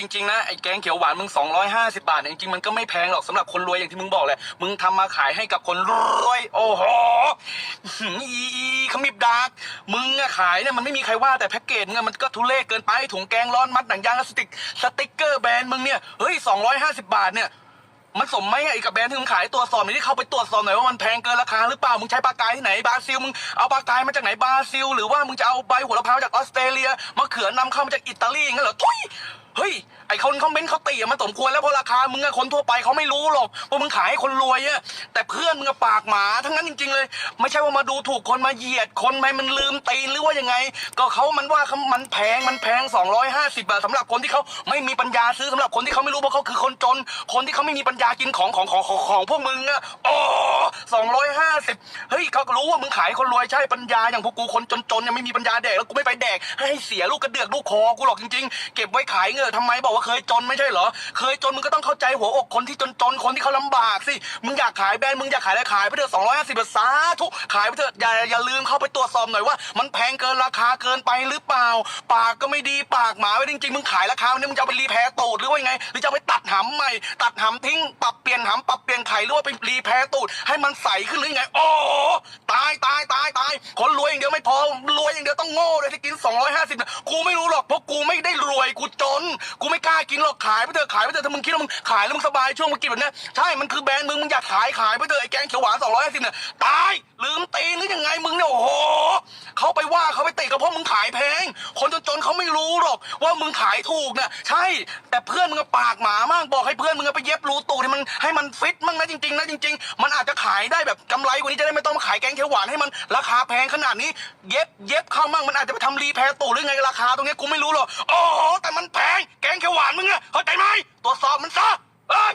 จริงๆนะไอ้แกงเขียวหวานมึง 250 บาทเนี่ยจริงๆมันก็ไม่แพงหรอกสำหรับคนรวยอย่างที่มึงบอกแหละ มึงทำมาขายให้กับคนรวย โอ้โหอื้อหืออีอีขมิบดากมึงอะขายเนี่ยมันไม่มีใครว่าแต่แพ็กเกจเงินมันก็ทุเรศเกินไปถุงแกงร้อนมัดหนังยางและสติกสติกเกอร์แบรนด์มึงเนี่ยเฮ้ย 250 บาทเนี่ย มันสมไหมไอ้กับแบรนด์ที่มึงขายตรวจสอบหน่อยที่เข้าไปตรวจสอบหน่อยว่ามันแพงเกินราคาหรือเปล่ามึงใช้ปลากายที่ไหนบราซิลมึงเอาปลากายมาจากไหนบราซิล หรือว่ามึงจะเอาใบโหัวละพร้าวจากออสเตรเลียมะเขือนำเข้ามาจากอิตาลีอย่างนั้นเหรอทุย เฮ้ย ไอ้คนคอมเมนต์เขาตีอะมันสมควรแล้วเพราะราคา มึงอะคนทั่วไปเขาไม่รู้หรอกว่ามึงขายให้คนรวยอะแต่เพื่อนมึงอะปากหมาทั้งนั้นจริง ๆ เลย ไม่ใช่ว่ามาดูถูกคนมาเหยียดคนไม่มันลืมตีนหรือว่ายังไง ก็เขามันว่าเขามันแพงมันแพง 250 บาทสำหรับคนที่เขาไม่มีปัญญาซื้อสำหรับคนที่เขาไม่รู้เพราะเขาคือคนจน คนที่เขาไม่มีปัญญากินของของของของของพวกมึงอะโอ้สองร้อยห้าสิบเฮ้ยเขารู้ว่ามึงขายคนรวยใช่ปัญญาอย่างพวกกูคนจนๆยังไม่มีปัญญาแดกแล้วกูไม่ไปแดกให้เสียลูกกระเดือกลูกคอกูหรอกจริง ๆ เก็บไว้ขายเงินทำไมบอกว่าเคยจนไม่ใช่เหรอ เคยจนมึงก็ต้องเข้าใจหัวอกคนที่จนๆคนที่เขาลำบากสิ มึงอยากขายแบรนด์มึงอยากขายอะไรขายไปเถอะสองร้อยห้าสิบาทสาธุขายไปเถอะอย่าอย่าลืมเข้าไปตรวจสอบหน่อยว่า มันแพงเกินราคาเกินไปหรือเปล่า ปากก็ไม่ดีปากหมาไว้จริงๆมึงขายราคาเนี่ยมึงจะไปรีแพร์ตูดหรือว่าไง หรือจะไปตัดหำใหม่ ตัดหำทิ้งปรับเปลี่ยนหำปรับเปลี่ยนไข่หรือว่าไปรีแพร์ตูดให้มันใสขึ้นหรือยังไง โอ้ตายตายตายตายคนรวยอย่างเดียว ไม่พอรวยอย่างเดียวต้องโง่เลยที่กิน 250นะกูไม่รู้หรอกเพราะกูไม่ได้รวยกูจน กูไม่กล้ากินหรอกขายไปเถอะขายไปเถอะถ้ามึงคิดว่ามึงขายแล้วมึงสบายช่วงมึงกินแบบเนี้ยใช่มันคือแบรนด์มึงมึงอยากขายขายไปเถอะไอ้แกงเขียวหวาน250เนี่ยตายลืมตีนหรือยังไงมึงเนี่ยโอ้โห ว่าเขาไปติก็เพราะมึงขายแพง คนจนๆเขาไม่รู้หรอกว่ามึงขายถูกนะใช่ แต่เพื่อนมึงอะปากหมามากบอกให้เพื่อนมึงอะไปเย็บรูตูดให้มันให้มันฟิตมั่งนะจริงๆนะจริง ๆ มันอาจจะขายได้แบบกำไรกว่านี้จะได้ไม่ต้องมาขายแกงเขียวหวานให้มันราคาแพงขนาดนี้ เย็บเย็บเข้ามั่งมันอาจจะไปทำรีแพรตูดหรือไงราคาตรงนี้กูไม่รู้หรอกโอ้โหแต่มันแพงแกงเขียวหวานมึงอะเข้าใจไหมตรวจสอบมันซะเอ้ย